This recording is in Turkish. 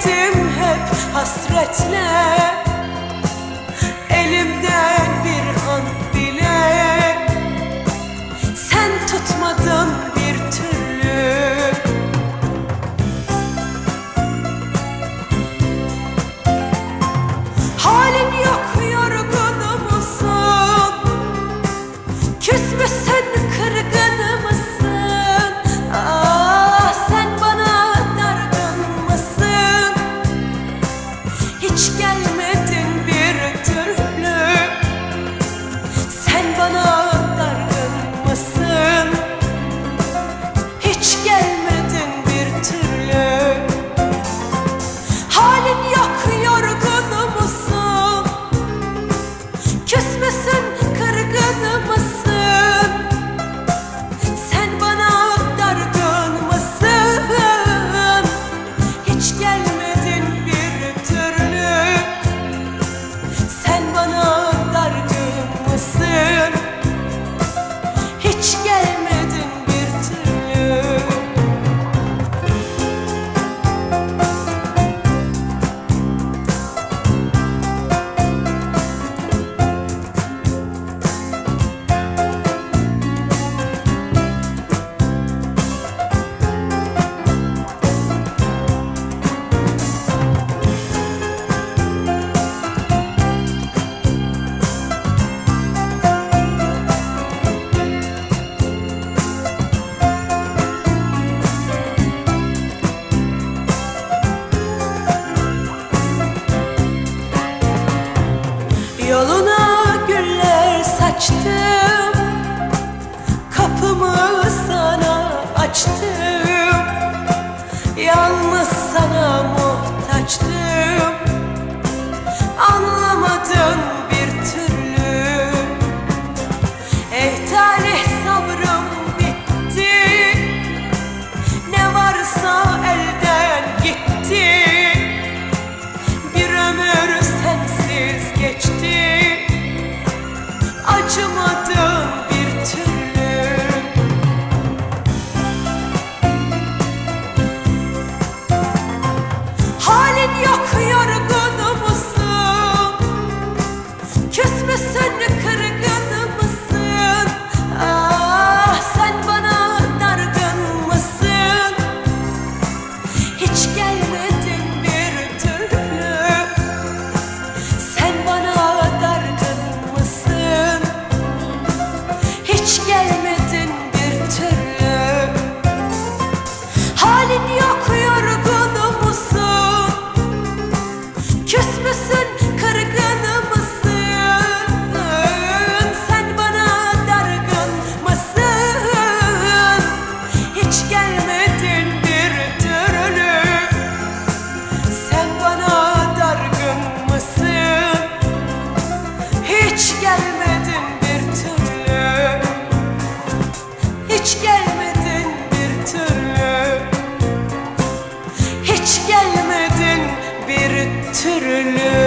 Tükendim hep hasretle. açtım Yalnız sana muhtaçtım. Anlamadın bir türlü. Eh talih sabrım bitti. Ne varsa elden gitti. Bir ömür sensiz geçti. Acımadım gelmedin bir türlü. Hiç gelmedin bir türlü. Hiç gelmedin bir türlü.